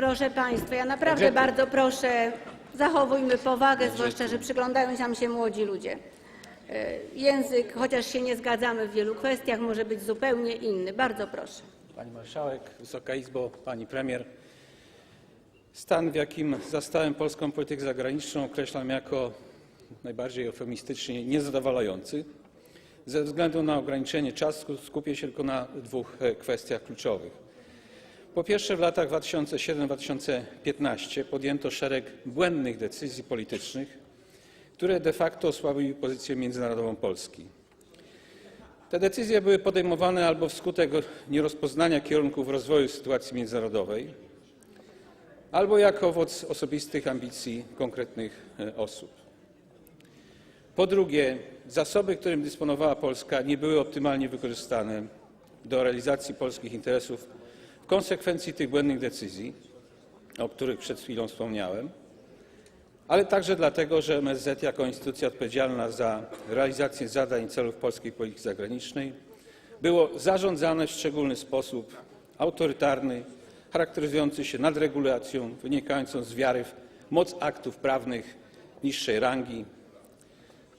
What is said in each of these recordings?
Proszę Państwa, ja naprawdę Będzie- bardzo proszę, zachowujmy powagę, zwłaszcza, że przyglądają nam się młodzi ludzie. E, Język, chociaż się nie zgadzamy w wielu kwestiach, może być zupełnie inny. Bardzo proszę. Pani Marszałek, Wysoka Izbo, Pani Premier. Stan, w jakim zastałem polską politykę zagraniczną, określam jako najbardziej eufemistycznie niezadowalający. Ze względu na ograniczenie czasu skupię się tylko na dwóch e, kwestiach kluczowych. Po pierwsze, w latach 2007-2015 podjęto szereg błędnych decyzji politycznych, które de facto osłabiły pozycję międzynarodową Polski. Te decyzje były podejmowane albo wskutek nierozpoznania kierunków rozwoju sytuacji międzynarodowej, albo jako owoc osobistych ambicji konkretnych e, osób. Po drugie, zasoby, którym dysponowała Polska, nie były optymalnie wykorzystane do realizacji polskich interesów konsekwencji tych błędnych decyzji, o których przed chwilą wspomniałem, ale także dlatego, że MSZ jako instytucja odpowiedzialna za realizację zadań i celów polskiej polityki zagranicznej było zarządzane w szczególny sposób autorytarny, charakteryzujący się nadregulacją wynikającą z wiary w moc aktów prawnych niższej rangi.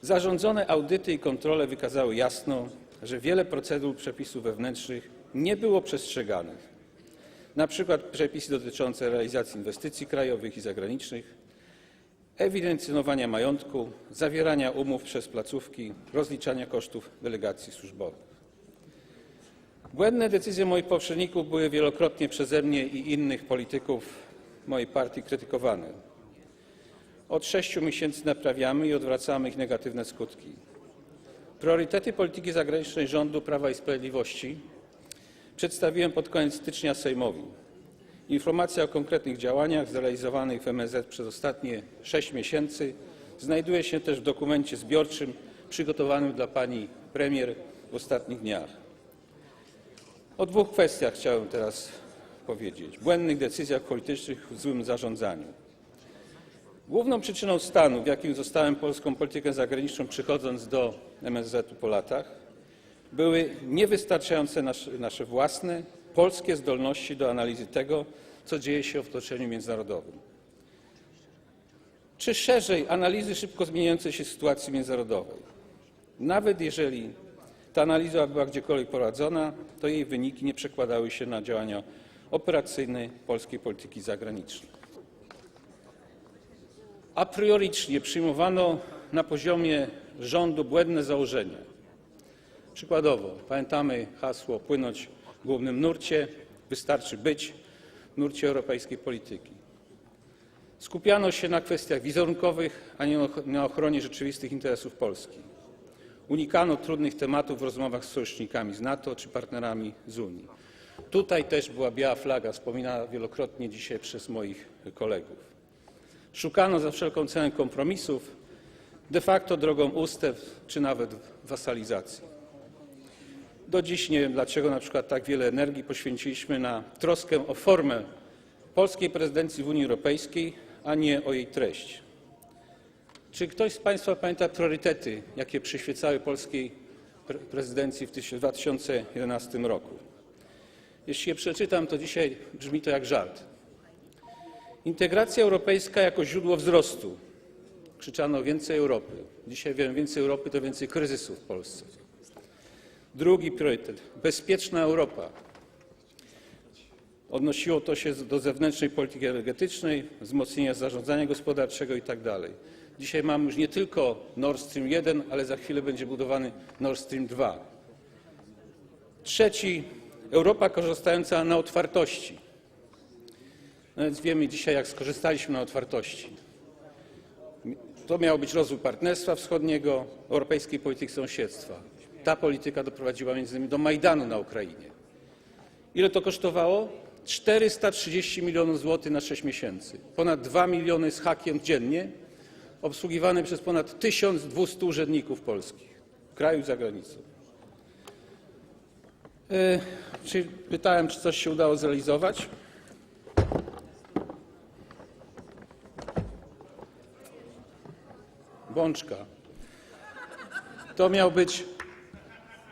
Zarządzone audyty i kontrole wykazały jasno, że wiele procedur przepisów wewnętrznych nie było przestrzeganych. Na przykład przepisy dotyczące realizacji inwestycji krajowych i zagranicznych, ewidencjonowania majątku, zawierania umów przez placówki, rozliczania kosztów delegacji służbowych. Błędne decyzje moich poprzedników były wielokrotnie przeze mnie i innych polityków mojej partii krytykowane. Od sześciu miesięcy naprawiamy i odwracamy ich negatywne skutki. Priorytety polityki zagranicznej rządu Prawa i Sprawiedliwości przedstawiłem pod koniec stycznia Sejmowi. Informacja o konkretnych działaniach zrealizowanych w MSZ przez ostatnie sześć miesięcy znajduje się też w dokumencie zbiorczym przygotowanym dla pani premier w ostatnich dniach. O dwóch kwestiach chciałem teraz powiedzieć. Błędnych decyzjach politycznych w złym zarządzaniu. Główną przyczyną stanu, w jakim zostałem polską politykę zagraniczną przychodząc do MSZ-u po latach, były niewystarczające nasze, własne, polskie zdolności do analizy tego, co dzieje się w otoczeniu międzynarodowym. Czy szerzej analizy szybko zmieniającej się sytuacji międzynarodowej. Nawet jeżeli ta analiza była gdziekolwiek prowadzona, to jej wyniki nie przekładały się na działania operacyjne polskiej polityki zagranicznej. A priorycznie przyjmowano na poziomie rządu błędne założenia. Przykładowo, pamiętamy hasło płynąć w głównym nurcie, wystarczy być w nurcie europejskiej polityki. Skupiano się na kwestiach wizerunkowych, a nie na ochronie rzeczywistych interesów Polski. Unikano trudnych tematów w rozmowach z sojusznikami z NATO czy partnerami z Unii. Tutaj też była biała flaga, wspominana wielokrotnie dzisiaj przez moich kolegów. Szukano za wszelką cenę kompromisów, de facto drogą ustępstw czy nawet wasalizacji. Do dziś nie wiem, dlaczego przykład tak wiele energii poświęciliśmy na troskę o formę polskiej prezydencji w Unii Europejskiej, a nie o jej treść. Czy ktoś z Państwa pamięta priorytety, jakie przyświecały polskiej pre- prezydencji w tyś- 2011 roku? Jeśli je przeczytam, to dzisiaj brzmi to jak żart. Integracja europejska jako źródło wzrostu. Krzyczano więcej Europy. Dzisiaj wiem, więcej Europy to więcej kryzysów w Polsce. Drugi priorytet bezpieczna Europa. Odnosiło to się do zewnętrznej polityki energetycznej, wzmocnienia zarządzania gospodarczego itd. Dzisiaj mamy już nie tylko Nord Stream 1, ale za chwilę będzie budowany Nord Stream 2. Trzeci Europa korzystająca na otwartości. No więc wiemy dzisiaj, jak skorzystaliśmy na otwartości. To miał być rozwój partnerstwa wschodniego, europejskiej polityki sąsiedztwa. Ta polityka doprowadziła innymi do Majdanu na Ukrainie. Ile to kosztowało? 430 milionów złotych na 6 miesięcy. Ponad 2 miliony z hakiem dziennie, obsługiwane przez ponad 1200 urzędników polskich w kraju i za granicą. Yy, pytałem, czy coś się udało zrealizować? Bączka. To miał być,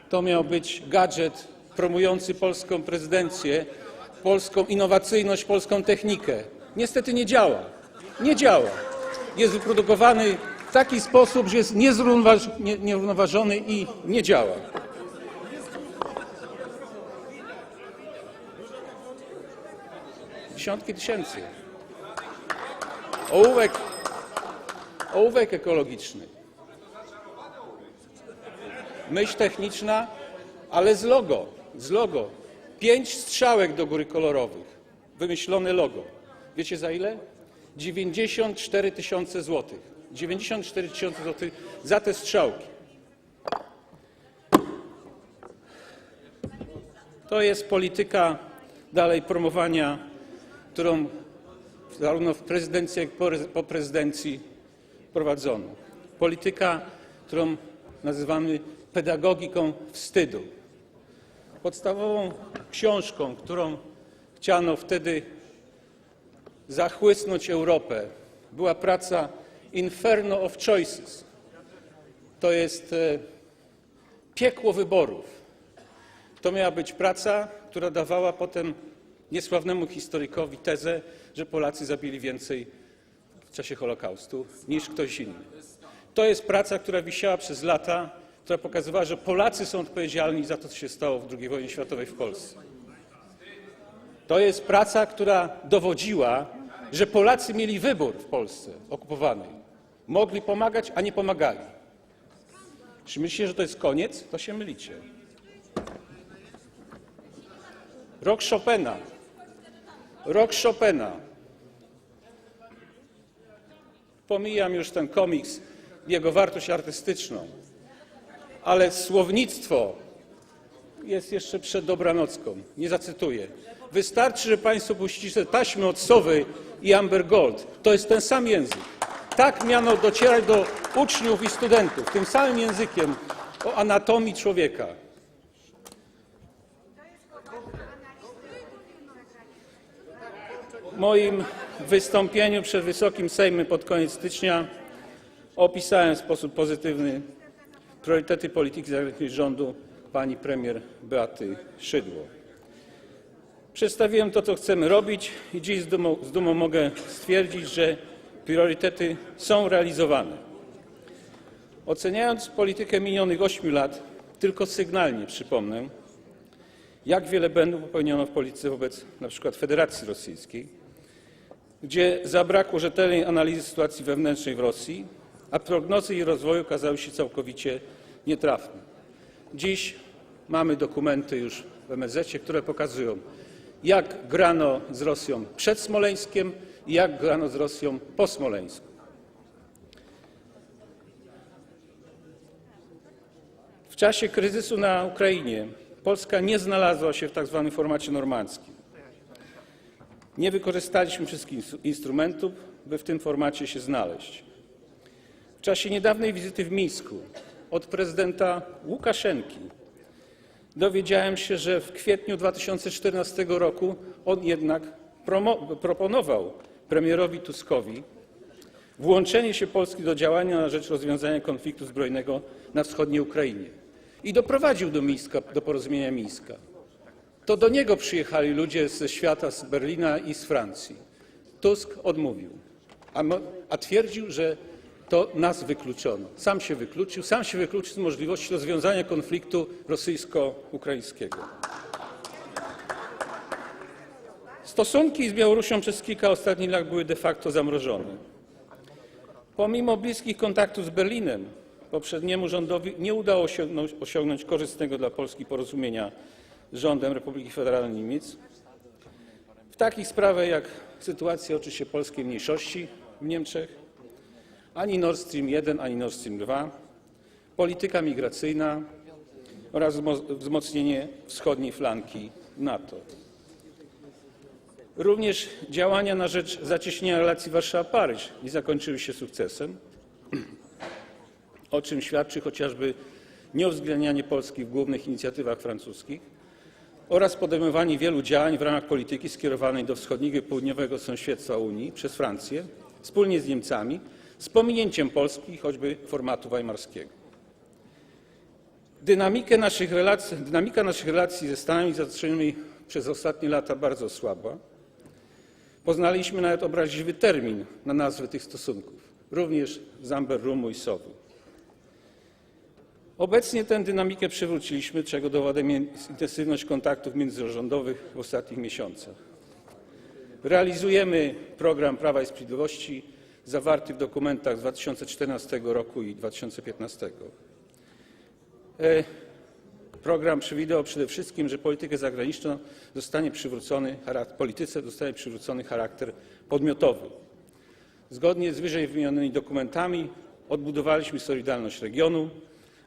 to miał być gadżet promujący polską prezydencję polską innowacyjność, polską technikę. Niestety nie działa. Nie działa. Jest wyprodukowany w taki sposób, że jest niezrównoważ- nie- nierównoważony i nie działa. Dziesiątki tysięcy. Ołówek, ołówek ekologiczny. Myśl techniczna, ale z logo, z logo. Pięć strzałek do góry kolorowych. Wymyślone logo. Wiecie za ile? 94 tysiące złotych. 94 tysiące złotych za te strzałki. To jest polityka dalej promowania, którą zarówno w prezydencji, jak i po- prezydencji prowadzono. Polityka, którą nazywamy pedagogiką wstydu. Podstawową książką, którą chciano wtedy zachłysnąć Europę, była praca Inferno of Choices. To jest e, piekło wyborów. To miała być praca, która dawała potem niesławnemu historykowi tezę, że Polacy zabili więcej w czasie Holokaustu niż ktoś inny. To jest praca, która wisiała przez lata, która pokazywała, że Polacy są odpowiedzialni za to, co się stało w II wojnie światowej w Polsce. To jest praca, która dowodziła, że Polacy mieli wybór w Polsce okupowanej. Mogli pomagać, a nie pomagali. Jeśli myślicie, że to jest koniec, to się mylicie. Rok Chopina. Rok Chopina. Pomijam już ten komiks, jego wartość artystyczną, ale słownictwo jest jeszcze przed dobranocką. Nie zacytuję. Wystarczy, że Państwo puścicie taśmy od Sowy i Amber Gold. To jest ten sam język. Tak miano docierać do uczniów i studentów, tym samym językiem o anatomii człowieka. W moim wystąpieniu przed Wysokim Sejmem pod koniec stycznia opisałem w sposób pozytywny priorytety polityki zagranicznej rządu pani premier Beaty Szydło. Przedstawiłem to, co chcemy robić i dziś z dumą, mogę stwierdzić, że priorytety są realizowane. Oceniając politykę minionych ośmiu lat, tylko sygnalnie przypomnę, jak wiele błędów popełniono w polityce wobec przykład Federacji Rosyjskiej, gdzie zabrakło rzetelnej analizy sytuacji wewnętrznej w Rosji, a prognozy jej rozwoju okazały się całkowicie nietrafne. Dziś mamy dokumenty już w MSZ, które pokazują, jak grano z Rosją przed Smoleńskiem i jak grano z Rosją po Smoleńsku. W czasie kryzysu na Ukrainie Polska nie znalazła się w tak zwanym formacie normandzkim. Nie wykorzystaliśmy wszystkich instru- instrumentów, by w tym formacie się znaleźć. W czasie niedawnej wizyty w Mińsku od prezydenta Łukaszenki dowiedziałem się, że w kwietniu 2014 roku on jednak proponował premierowi Tuskowi włączenie się Polski do działania na rzecz rozwiązania konfliktu zbrojnego na wschodniej Ukrainie i doprowadził do, porozumienia Mińska. To do niego przyjechali ludzie ze świata, z Berlina i z Francji. Tusk odmówił, a twierdził, że to nas wykluczono. Sam się wykluczył, sam się wykluczył z możliwości rozwiązania konfliktu rosyjsko-ukraińskiego. Stosunki z Białorusią przez kilka ostatnich lat były de facto zamrożone. Pomimo bliskich kontaktów z Berlinem, poprzedniemu rządowi nie udało się no- osiągnąć korzystnego dla Polski porozumienia z rządem Republiki Federalnej Niemiec w takich sprawach jak sytuacja oczywiście polskiej mniejszości w Niemczech, ani Nord Stream 1, ani Nord Stream 2, polityka migracyjna oraz wzmo- wzmocnienie wschodniej flanki NATO. Również działania na rzecz zacieśnienia relacji Warszawa-Paryż nie zakończyły się sukcesem, o czym świadczy chociażby nieuwzględnianie Polski w głównych inicjatywach francuskich oraz podejmowanie wielu działań w ramach polityki skierowanej do wschodniego i południowego sąsiedztwa Unii przez Francję wspólnie z Niemcami z pominięciem Polski, choćby formatu weimarskiego. Dynamika naszych relacji ze Stanami Zjednoczonymi przez ostatnie lata bardzo słaba. Poznaliśmy nawet obraźliwy termin na nazwę tych stosunków, również Zamber Rumu i Sowy. Obecnie tę dynamikę przywróciliśmy, czego dowodem jest intensywność kontaktów międzyrządowych w ostatnich miesiącach. Realizujemy program Prawa i Sprawiedliwości zawarty w dokumentach z 2014 roku i 2015. E, Program przewidywał przede wszystkim, że politykę zagraniczną zostanie przywrócony, polityce charakter podmiotowy. Zgodnie z wyżej wymienionymi dokumentami odbudowaliśmy solidarność regionu,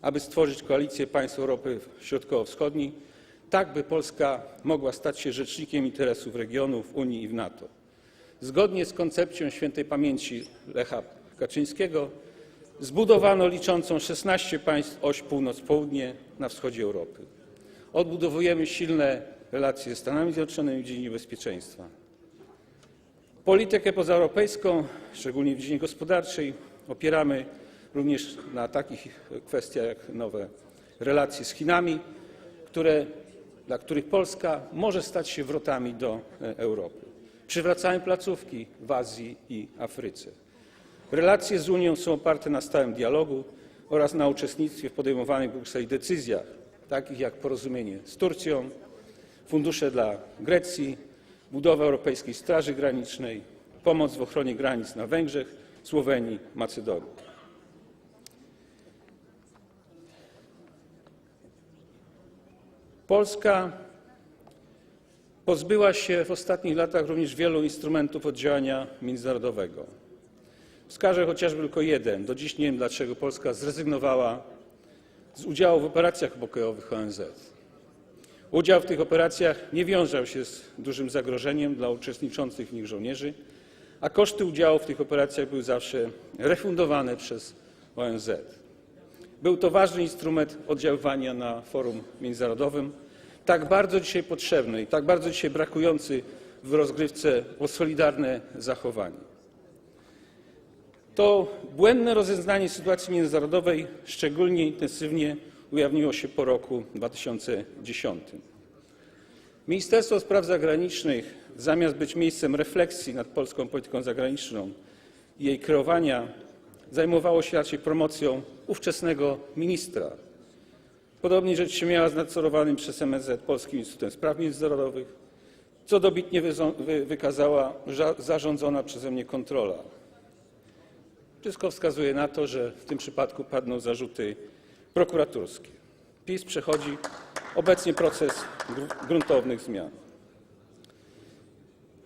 aby stworzyć koalicję państw Europy Środkowo-Wschodniej, tak by Polska mogła stać się rzecznikiem interesów regionu w Unii i w NATO. Zgodnie z koncepcją świętej pamięci Lecha Kaczyńskiego zbudowano liczącą 16 państw oś północ-południe na wschodzie Europy. Odbudowujemy silne relacje ze Stanami Zjednoczonymi w dziedzinie bezpieczeństwa. Politykę pozaeuropejską, szczególnie w dziedzinie gospodarczej, opieramy również na takich kwestiach jak nowe relacje z Chinami, dla których Polska może stać się wrotami do Europy. Przywracamy placówki w Azji i Afryce. Relacje z Unią są oparte na stałym dialogu oraz na uczestnictwie w podejmowanych w Brukseli decyzjach, takich jak porozumienie z Turcją, fundusze dla Grecji, budowa Europejskiej Straży Granicznej, pomoc w ochronie granic na Węgrzech, Słowenii, Macedonii. Polska pozbyła się w ostatnich latach również wielu instrumentów oddziałania międzynarodowego. Wskażę chociażby tylko jeden. Do dziś nie wiem, dlaczego Polska zrezygnowała z udziału w operacjach pokojowych ONZ. Udział w tych operacjach nie wiązał się z dużym zagrożeniem dla uczestniczących w nich żołnierzy, a koszty udziału w tych operacjach były zawsze refundowane przez ONZ. Był to ważny instrument oddziaływania na forum międzynarodowym, tak bardzo dzisiaj potrzebny i tak bardzo dzisiaj brakujący w rozgrywce o solidarne zachowanie. To błędne rozeznanie sytuacji międzynarodowej szczególnie intensywnie ujawniło się po roku 2010. Ministerstwo Spraw Zagranicznych, zamiast być miejscem refleksji nad polską polityką zagraniczną i jej kreowania, zajmowało się raczej promocją ówczesnego ministra. Podobnie rzecz się miała z nadzorowanym przez MSZ Polskim Instytutem Spraw Międzynarodowych, co dobitnie wykazała zarządzona przeze mnie kontrola. Wszystko wskazuje na to, że w tym przypadku padną zarzuty prokuratorskie. PiS przechodzi obecnie proces gr- gruntownych zmian.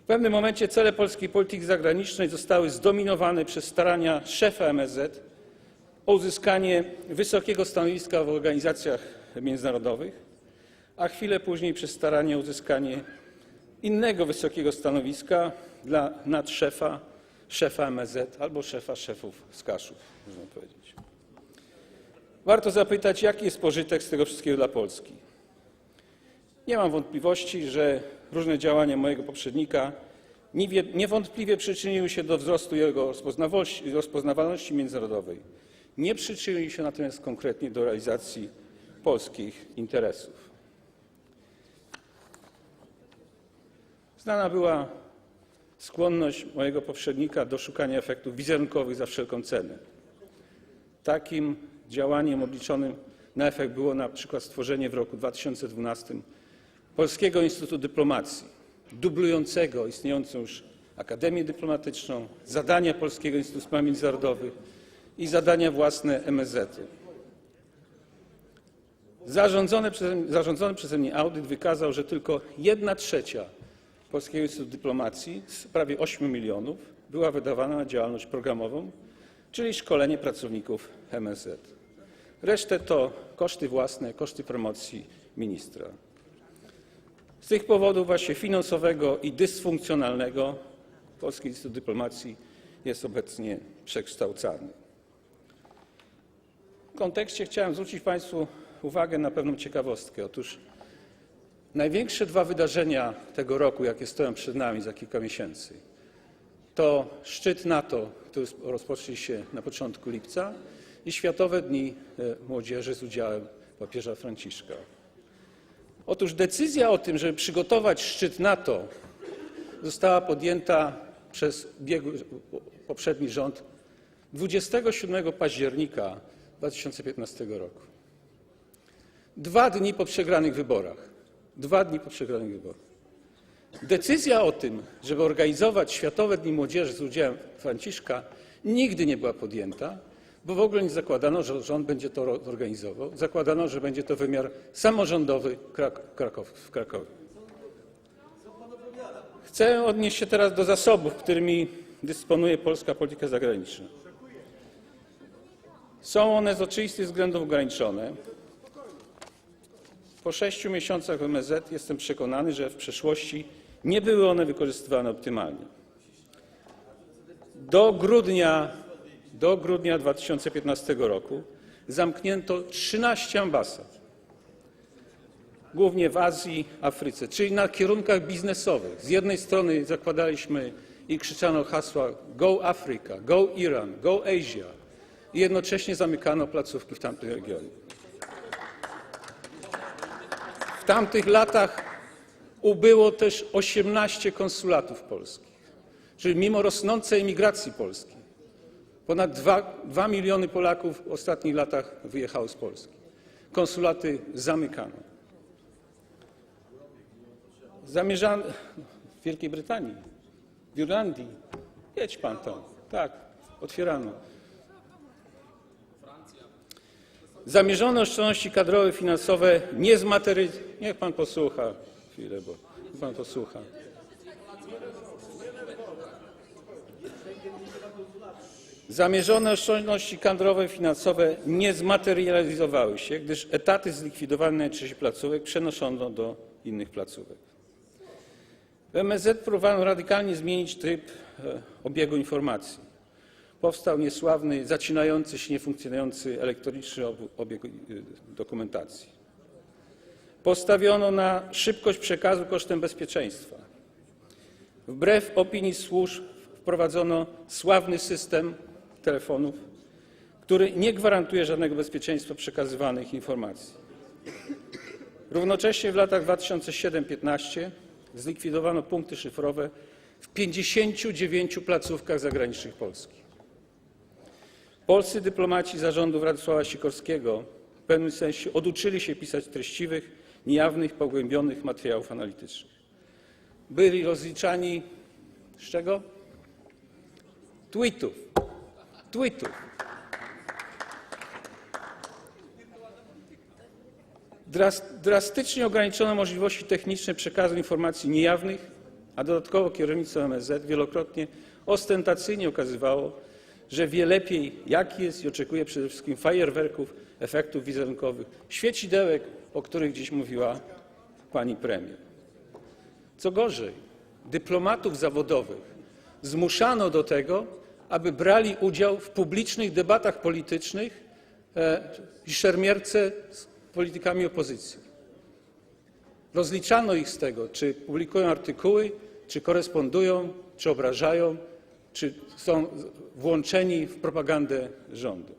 W pewnym momencie cele polskiej polityki zagranicznej zostały zdominowane przez starania szefa MSZ o uzyskanie wysokiego stanowiska w organizacjach międzynarodowych, a chwilę później przez staranie o uzyskanie innego wysokiego stanowiska dla nadszefa, szefa MSZ albo szefa szefów z można powiedzieć. Warto zapytać, jaki jest pożytek z tego wszystkiego dla Polski. Nie mam wątpliwości, że różne działania mojego poprzednika niewątpliwie przyczyniły się do wzrostu jego rozpoznawalności międzynarodowej. Nie przyczyniły się natomiast konkretnie do realizacji polskich interesów. Znana była skłonność mojego poprzednika do szukania efektów wizerunkowych za wszelką cenę. Takim działaniem obliczonym na efekt było na przykład stworzenie w roku 2012 Polskiego Instytutu Dyplomacji, dublującego istniejącą już Akademię Dyplomatyczną, zadania Polskiego Instytutu Spraw Międzynarodowych i zadania własne MSZ-u. Zarządzony przeze, zarządzony przeze mnie audyt wykazał, że tylko jedna trzecia Polskiego Instytutu Dyplomacji z prawie 8 milionów była wydawana na działalność programową, czyli szkolenie pracowników MSZ. Resztę to koszty własne, koszty promocji ministra. Z tych powodów właśnie finansowego i dysfunkcjonalnego Polski Instytut Dyplomacji jest obecnie przekształcany. Kontekście chciałem zwrócić Państwu uwagę na pewną ciekawostkę. Otóż największe dwa wydarzenia tego roku, jakie stoją przed nami za kilka miesięcy, to szczyt NATO, który rozpocznie się na początku lipca i Światowe Dni e, Młodzieży z udziałem papieża Franciszka. Otóż decyzja o tym, żeby przygotować szczyt NATO, została podjęta przez poprzedni rząd 27 października 2015 roku. Dwa dni po przegranych wyborach. Dwa dni po przegranych wyborach. Decyzja o tym, żeby organizować Światowe Dni Młodzieży z udziałem Franciszka, nigdy nie była podjęta, bo w ogóle nie zakładano, że rząd będzie to organizował. Zakładano, że będzie to wymiar samorządowy w Krakowie. Chcę odnieść się teraz do zasobów, którymi dysponuje polska polityka zagraniczna. Są one z oczywistych względów ograniczone. Po sześciu miesiącach w MSZ jestem przekonany, że w przeszłości nie były one wykorzystywane optymalnie. Do grudnia, do grudnia 2015 roku zamknięto 13 ambasad, głównie w Azji, Afryce, czyli na kierunkach biznesowych. Z jednej strony zakładaliśmy i krzyczano hasła Go Africa, Go Iran, Go Asia i jednocześnie zamykano placówki w tamtym regionie. W tamtych latach ubyło też 18 konsulatów polskich. Czyli mimo rosnącej emigracji polskiej, ponad 2, 2 miliony Polaków w ostatnich latach wyjechało z Polski. Konsulaty zamykano. Zamierzano w Wielkiej Brytanii, w Irlandii. Jedź pan tam. Tak, otwierano. Zamierzone oszczędności kadrowe, finansowe nie. Niech pan posłucha chwilę, bo pan posłucha. Zamierzone oszczędności kadrowe i finansowe nie zmaterializowały się, gdyż etaty zlikwidowane na części placówek przenoszono do innych placówek. W MSZ próbowano radykalnie zmienić tryb e, obiegu informacji. Powstał niesławny, zacinający się, niefunkcjonujący elektroniczny obieg e, dokumentacji. Postawiono na szybkość przekazu kosztem bezpieczeństwa. Wbrew opinii służb wprowadzono sławny system telefonów, który nie gwarantuje żadnego bezpieczeństwa przekazywanych informacji. Równocześnie w latach 2007-15 zlikwidowano punkty szyfrowe w 59 placówkach zagranicznych Polski. Polscy dyplomaci zarządów Radosława Sikorskiego w pewnym sensie oduczyli się pisać treściwych, niejawnych, pogłębionych materiałów analitycznych. Byli rozliczani z czego? Tweetów. Tweetów. Dras- Drastycznie ograniczono możliwości techniczne przekazu informacji niejawnych, a dodatkowo kierownictwo MSZ wielokrotnie ostentacyjnie okazywało, że wie lepiej, jaki jest i oczekuje przede wszystkim fajerwerków, efektów wizerunkowych, świecidełek, o których dziś mówiła pani premier. Co gorzej, dyplomatów zawodowych zmuszano do tego, aby brali udział w publicznych debatach politycznych e, i szermierce z politykami opozycji. Rozliczano ich z tego, czy publikują artykuły, czy korespondują, czy obrażają, czy są włączeni w propagandę rządu.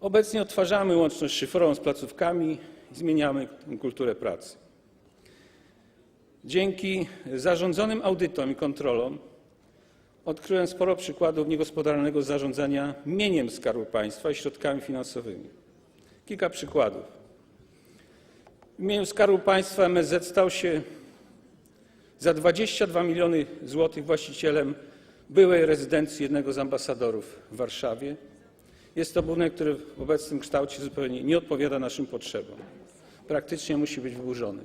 Obecnie odtwarzamy łączność szyfrową z placówkami i zmieniamy kulturę pracy. Dzięki zarządzonym audytom i kontrolom odkryłem sporo przykładów niegospodarnego zarządzania mieniem Skarbu Państwa i środkami finansowymi. Kilka przykładów. W imieniu Skarbu Państwa MSZ stał się za 22 miliony złotych właścicielem byłej rezydencji jednego z ambasadorów w Warszawie. Jest to budynek, który w obecnym kształcie zupełnie nie odpowiada naszym potrzebom. Praktycznie musi być wyburzony.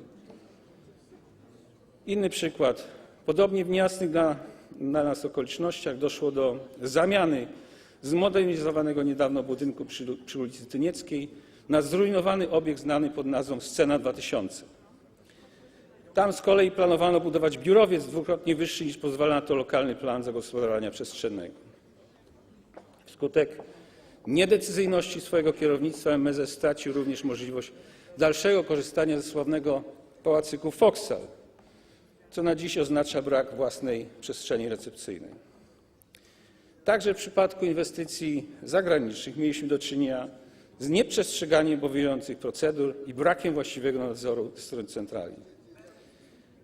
Inny przykład. Podobnie w niejasnych dla, dla nas okolicznościach doszło do zamiany zmodernizowanego niedawno budynku przy, przy ulicy Tynieckiej na zrujnowany obiekt znany pod nazwą Scena 2000. Tam z kolei planowano budować biurowiec dwukrotnie wyższy niż pozwala na to lokalny plan zagospodarowania przestrzennego. Wskutek niedecyzyjności swojego kierownictwa MSZ stracił również możliwość dalszego korzystania ze sławnego pałacyku Foksal, co na dziś oznacza brak własnej przestrzeni recepcyjnej. Także w przypadku inwestycji zagranicznych mieliśmy do czynienia z nieprzestrzeganiem obowiązujących procedur i brakiem właściwego nadzoru ze strony centrali.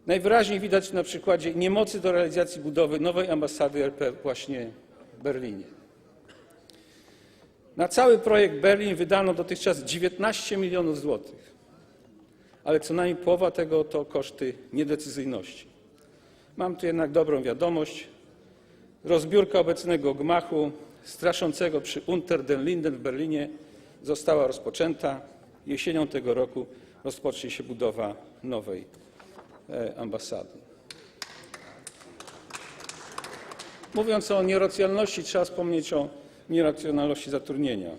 Najwyraźniej widać na przykładzie niemocy do realizacji budowy nowej ambasady RP właśnie w Berlinie. Na cały projekt Berlin wydano dotychczas 19 milionów złotych, ale co najmniej połowa tego to koszty niedecyzyjności. Mam tu jednak dobrą wiadomość. Rozbiórka obecnego gmachu straszącego przy Unter den Linden w Berlinie została rozpoczęta. Jesienią tego roku rozpocznie się budowa nowej ambasady. Mówiąc o nieracjonalności, trzeba wspomnieć o nieracjonalności zatrudnienia.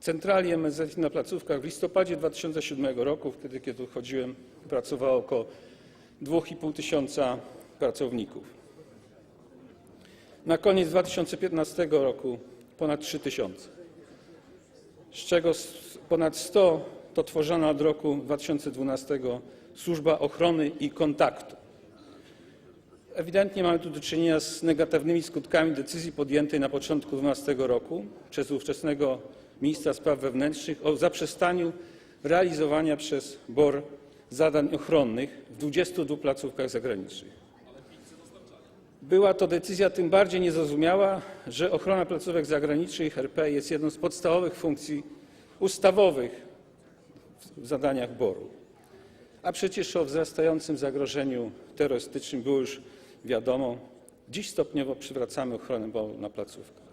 Centrali MSZ na placówkach w listopadzie 2007 roku, wtedy kiedy chodziłem, pracowało około 2,5 tysiąca pracowników. Na koniec 2015 roku ponad 3 tysiące, z czego ponad 100 to tworzona od roku 2012 służba ochrony i kontaktu. Ewidentnie mamy tu do czynienia z negatywnymi skutkami decyzji podjętej na początku 2012 roku przez ówczesnego ministra spraw wewnętrznych o zaprzestaniu realizowania przez BOR zadań ochronnych w 22 placówkach zagranicznych. Była to decyzja tym bardziej niezrozumiała, że ochrona placówek zagranicznych RP jest jedną z podstawowych funkcji ustawowych w zadaniach BOR-u. A przecież o wzrastającym zagrożeniu terrorystycznym było już wiadomo. Dziś stopniowo przywracamy ochronę na placówkach.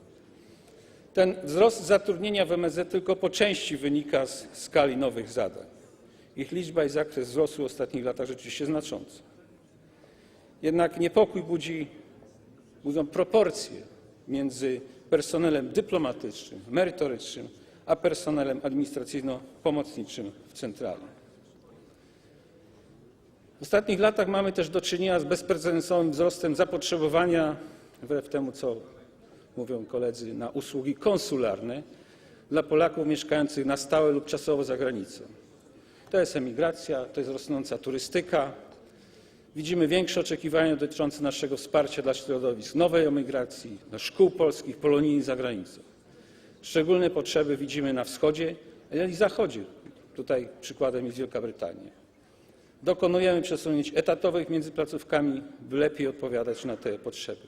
Ten wzrost zatrudnienia w MSZ tylko po części wynika z skali nowych zadań. Ich liczba i zakres wzrosły w ostatnich latach rzeczywiście znacząco. Jednak niepokój budzi, budzą proporcje między personelem dyplomatycznym, merytorycznym, a personelem administracyjno-pomocniczym w centrali. W ostatnich latach mamy też do czynienia z bezprecedensowym wzrostem zapotrzebowania, wbrew temu co mówią koledzy, na usługi konsularne dla Polaków mieszkających na stałe lub czasowo za granicą. To jest emigracja, to jest rosnąca turystyka. Widzimy większe oczekiwania dotyczące naszego wsparcia dla środowisk nowej emigracji, dla szkół polskich, polonijnych za granicą. Szczególne potrzeby widzimy na wschodzie, i zachodzie. Tutaj przykładem jest Wielka Brytania. Dokonujemy przesunięć etatowych między placówkami, by lepiej odpowiadać na te potrzeby.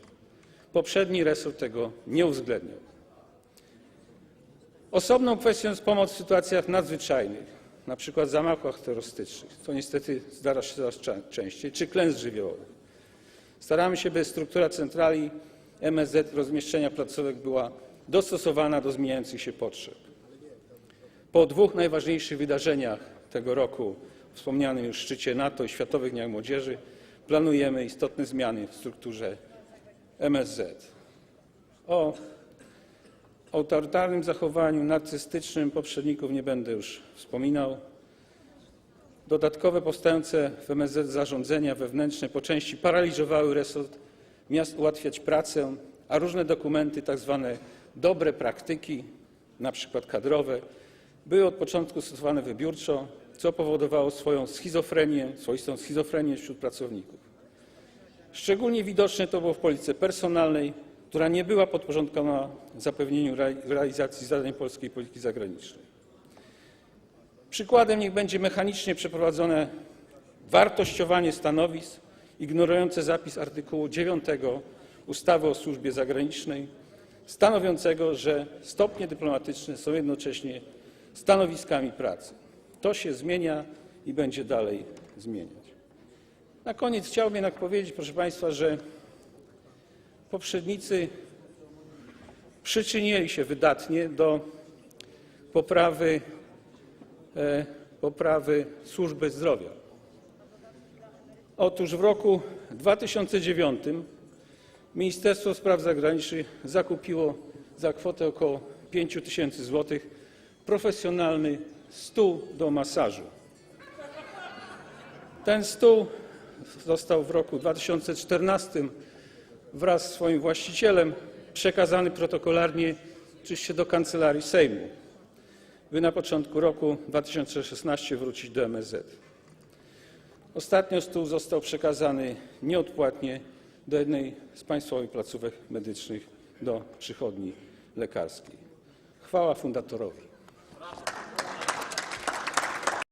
Poprzedni resort tego nie uwzględniał. Osobną kwestią jest pomoc w sytuacjach nadzwyczajnych, na przykład zamachach terrorystycznych, co niestety zdarza się coraz czę- częściej, czy klęsk żywiołowych. Staramy się, by struktura centrali MSZ rozmieszczenia placówek była dostosowana do zmieniających się potrzeb. Po dwóch najważniejszych wydarzeniach tego roku, wspomnianym już szczycie NATO i Światowych Dniach Młodzieży, planujemy istotne zmiany w strukturze MSZ. O autorytarnym zachowaniu narcystycznym poprzedników nie będę już wspominał. Dodatkowe powstające w MSZ zarządzenia wewnętrzne po części paraliżowały resort, miast ułatwiać pracę, a różne dokumenty, tak zwane dobre praktyki, na przykład kadrowe, były od początku stosowane wybiórczo, co powodowało swoją schizofrenię, swoistą schizofrenię wśród pracowników. Szczególnie widoczne to było w polityce personalnej, która nie była podporządkowana zapewnieniu rea- realizacji zadań polskiej polityki zagranicznej. Przykładem niech będzie mechanicznie przeprowadzone wartościowanie stanowisk ignorujące zapis artykułu 9 ustawy o służbie zagranicznej, stanowiącego, że stopnie dyplomatyczne są jednocześnie stanowiskami pracy. To się zmienia i będzie dalej zmieniać. Na koniec chciałbym jednak powiedzieć, proszę Państwa, że poprzednicy przyczynili się wydatnie do poprawy, e, poprawy służby zdrowia. Otóż w roku 2009 Ministerstwo Spraw Zagranicznych zakupiło za kwotę około 5 tysięcy złotych profesjonalny stół do masażu. Ten stół został w roku 2014 wraz z swoim właścicielem przekazany protokolarnie oczywiście do Kancelarii Sejmu, by na początku roku 2016 wrócić do MSZ. Ostatnio stół został przekazany nieodpłatnie do jednej z państwowych placówek medycznych, do przychodni lekarskiej. Chwała fundatorowi.